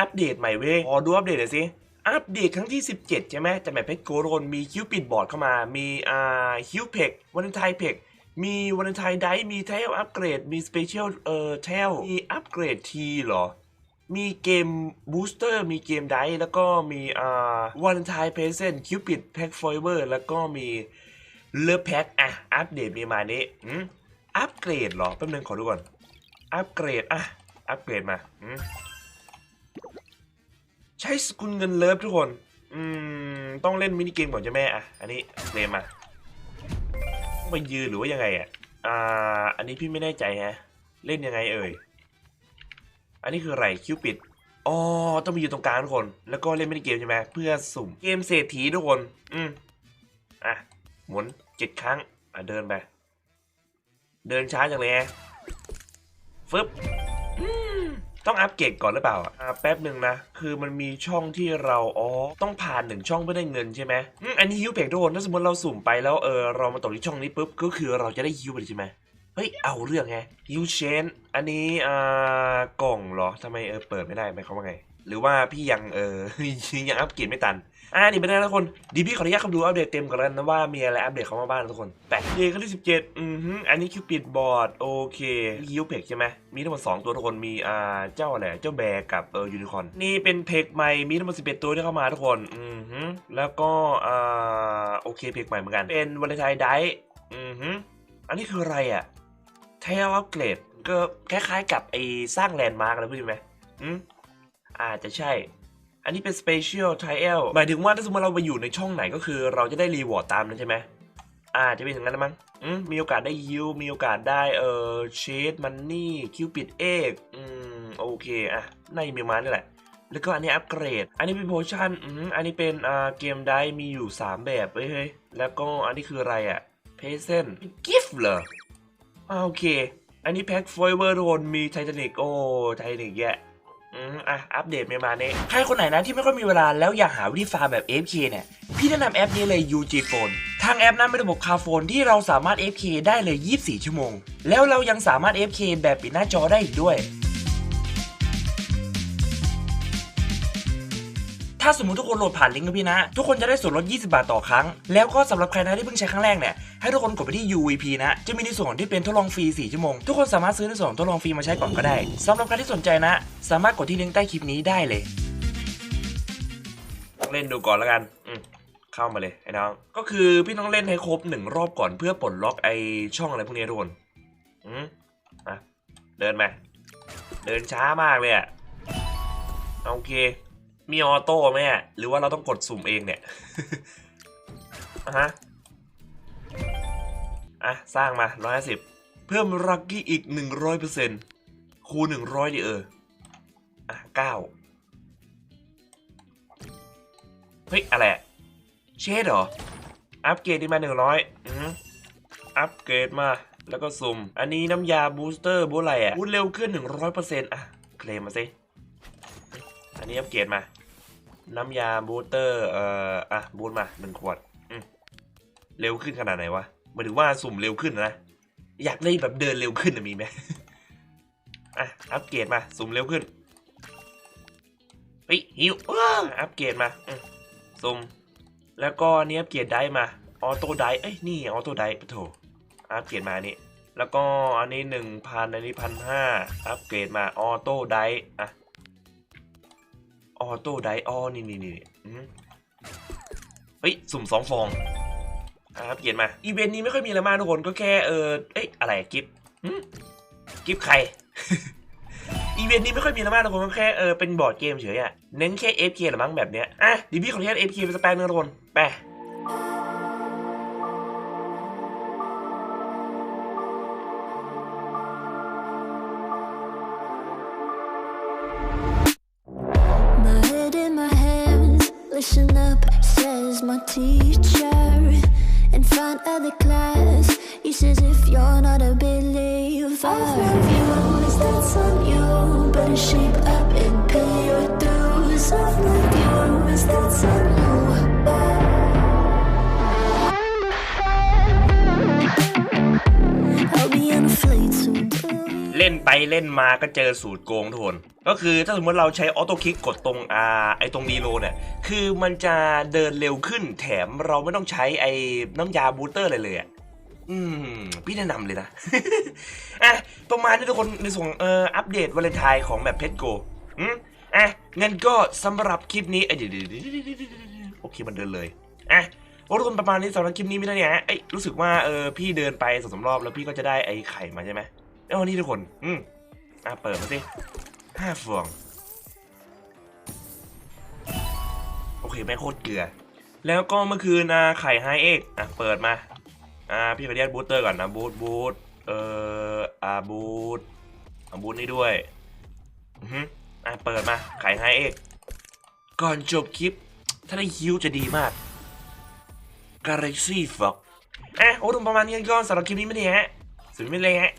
อัปเดตใหม่เว้ยขอดูอัปเดตหน่อยสิอัปเดตครั้งที่ 17 ใช่ไหมจากแบบเพชรโกโรนมีคิวปิดบอร์ดเข้ามา มีอ่าคิวเพกวันไทยเพกมีวันไทยไดมีเทลอัปเกรด มีสเปเชียลเอ่อเทลมีอัปเกรดทีเหรอ มีเกมบูสเตอร์มีเกมไดแล้วก็มีอ่าวันไทยเพเซนคิวปิดแพ็กฟอยเวอร์แล้วก็มีเลิฟแพ็กอะ อัปเดตมีมานี้อืมอัปเกรดเหรอแป๊บนึงขอดูก่อน อัปเกรดอะ อัปเกรดมาอืม ใช้สกุลเงินเลิฟทุกคน อืม ต้องเล่นมินิเกมก่อนใช่ไหมอะ อันนี้เกมมาต้องไปยืนหรือว่ายังไงอะ อ่า อันนี้พี่ไม่แน่ใจฮะ เล่นยังไงเอ่ย อันนี้คืออะไรคิวปิด อ๋อ ต้องไปยืนตรงกลางทุกคน แล้วก็เล่นมินิเกมใช่ไหมเพื่อสุ่มเกมเศรษฐีทุกคน อืม อะ หมุนเจ็ดครั้ง อะเดินไป เดินช้าจังเลยฮะฟึบ ต้องอัปเกรดก่อนหรือเปล่าอะอ่าแป๊บหนึ่งนะ คือมันมีช่องที่เราอ๋อต้องผ่านหนึ่งช่องเพื่อได้เงินใช่ไหมอืมอันนี้ฮิวเพกโดนถ้าสมมติเราสุ่มไปแล้วเออเรามาตกที่ช่องนี้ปุ๊บก็คือเราจะได้ฮิวไปเลยใช่ไหมเฮ้ยเอาเรื่องไงฮิวเชนอันนี้อ่ากล่องเหรอทำไมเออเปิดไม่ได้หมเขาว่าไง หรือว่าพี่ยังเออยังอัปเกรดไม่ตันอ่านี่เป็นไงทุกคนดีพี่ขออนุญาตคำดูอัปเดตเต็มก่อนแล้วนะว่ามีอะไรอัปเดตเข้ามาบ้างนะทุกคนแปดเดย์ครั้งที่สิบเจ็ดอือฮึอันนี้คิวปิดบอร์ดโอเคฮิวเพกใช่ไหมมีทั้งหมดสองตัวทุกคนมีอ่าเจ้าอะไรเจ้าแบร์กับเออยูนิคอนนี่เป็นเพกใหม่มีทั้งหมดสิบเอ็ดตัวที่เข้ามาทุกคนอือฮึแล้วก็อ่าโอเคเพกใหม่เหมือนกัน เป็นวันไทยไดอือฮึอันนี้คืออะไรอะเทลอัปเกรดก็คล้ายๆกับไอ้สร้างแลนด์มาร์กอะไรพวกนี้ไหมอืม อาจจะใช่ อันนี้เป็น Special Trial หมายถึงว่าถ้าสมมติเราไปอยู่ในช่องไหนก็คือ เราจะได้รีวอร์ดตามนั้นใช่ไหมอ่าจะเป็นอย่างนั้นมั้งมีโอกาสได้ยิวมีโอกาสได้เอ่อเชดมันนี่คิวปิดเอกอืมโอเคอะน่าจะมีมานี่แหละ แล้วก็อันนี้อัปเกรด อันนี้เป็นโพชั่นอืมอันนี้เป็นอ่าเกมได้มีอยู่ 3 แบบเฮ้ยเฮ้ยแล้วก็อันนี้คืออะไรอะเพเซนกิฟต์เหรออ่าโอเค อันนี้แพ็คฟอยเวอร์โดนมีไททานิกโอ้ไททานิกแย่ อืมอะอัปเดตเมมาเน่ใครคนไหนนะที่ไม่ค่อยมีเวลาแล้วอยากหาวิธีฟาร์มแบบ F K เนี่ย พี่แนะนำแอปนี้เลย UG Phone ทางแอปนั้นเป็นระบบคาโฟนที่เราสามารถ F K ได้เลย 24 ชั่วโมง แล้วเรายังสามารถ F K แบบปิดหน้าจอได้อีกด้วย ถ้าสมมติทุกคนโหลดผ่านลิงก์นะพี่นะ ทุกคนจะได้ส่วนลด 20 บาทต่อครั้ง แล้วก็สำหรับใครนะที่เพิ่งใช้ครั้งแรกเนี่ย ให้ทุกคนกดไปที่ UVP นะ จะมีในส่วนที่เป็นทดลองฟรี 4 ชั่วโมง ทุกคนสามารถซื้อในส่วนของทดลองฟรีมาใช้ก่อนก็ได้สำหรับใครที่สนใจนะ สามารถกดที่ลิงก์ใต้คลิปนี้ได้เลย เล่นดูก่อนแล้วกันอืมเข้ามาเลยไอ้น้องก็คือพี่ต้องเล่นให้ครบหนึ่งรอบก่อนเพื่อปลดล็อกไอช่องอะไรพวกนี้ทุกคนอืมอะเดินมาเดินช้ามากเลยอะโอเค มีออโต้ไหมหรือว่าเราต้องกดสุ่มเองเนี่ยอะฮะอะ สร้างมา 150 เพิ่มรักกี้อีก 100%คูณ100ดิเออ อะ 9 เฮ้ย อะไรเชดเหรอ อัปเกรดดีมา 100 อือฮึอัปเกรดมา แล้วก็สุ่ม อันนี้น้ำยาบูสเตอร์บูอะไรอะบูสเร็วขึ้น 100%อะ เคลมมาสิ อันนี้อัปเกรดมา น้ำยาบูสเตอร์ เอ่อ อะ บูสมาหนึ่งขวดเร็วขึ้นขนาดไหนวะหมายถึงว่าสุ่มเร็วขึ้นนะ อยากได้แบบเดินเร็วขึ้นมีไหมอะ อัปเกรดมา สุ่มเร็วขึ้นเฮ้ยหิวอัปเกรดมาสุ่ม แล้วก็อันนี้อัปเกรดได้มา ออโต้ได้เอ้ย นี่ออโต้ได้ปะโถอัปเกรดมาอันนี้แล้วก็อันนี้หนึ่งพันอันนี้พันห้าอัปเกรดมา ออโต้ได้อะ ออโต้ไดอ๋อนี่นี่นี่เฮ้ย สุ่มสองฟองครับเขียนมา อีเวนต์นี้ไม่ค่อยมีอะไรมากทุกคนก็แค่เออเอ้ยอะไรกิฟต์กิฟต์ใคร อีเวนต์นี้ไม่ค่อยมีอะไรมากทุกคนก็แค่เออเป็นบอร์ดเกมเฉยอะเน้นแค่เอฟเคหรือมั้งแบบเนี้ยอะดิพี่ขออนุญาต FK ไปสแปนนึงนะทุกคนไป listen up, says my teacher. In front of the class, he says if you're not a believer, of you is that's on you. Better shape up and pay your dues. Of you is that's on you. เล่นไปเล่นมาก็เจอสูตรโกงทุกคนก็คือถ้าสมมติเราใช้ออโต้คลิกกดตรงอาไอตรงรีโลเนี่ย คือมันจะเดินเร็วขึ้นแถมเราไม่ต้องใช้ไอน้ำยาบูสเตอร์อะไรเลยอะอืม พี่แนะนำเลยนะ อะ ประมาณนี้ทุกคนในส่วนเอ่ออัปเดตวาเลนไทน์ของแบบเพชรโกอืมอะงั้นก็สำหรับคลิปนี้เดี๋ยวเดี๋ยวโอเคมันเดินเลยอะโอ้ทุกคนประมาณนี้สำหรับคลิปนี้ไม่ได้เนี่ยเอ้ยรู้สึกว่าเออพี่เดินไปสองสารอบแล้วพี่ก็จะได้ไอ้ไข่มาใช่ไหม แล้ววันนี้ทุกคน อืมอะเปิดมาสิห้าฟอง โอเคแม่งโคตรเกลือ แล้วก็เมื่อคืนนะไข่ไฮเอ็กอะเปิดมา อ่า พี่ขออนุญาตบูสเตอร์ก่อนนะบูทบูทเอ่ออ่าบูทเอาบูทนี่ด้วยอือฮึอะเปิดมาไข่ไฮเอ็กก่อนจบคลิป ถ้าได้ฮิวจะดีมาก Galaxy Fox อะโอ้ถึงประมาณนี้กันก่อนสำหรับคลิปนี้ไม่ได้ฮะสุดไม่เลยฮะ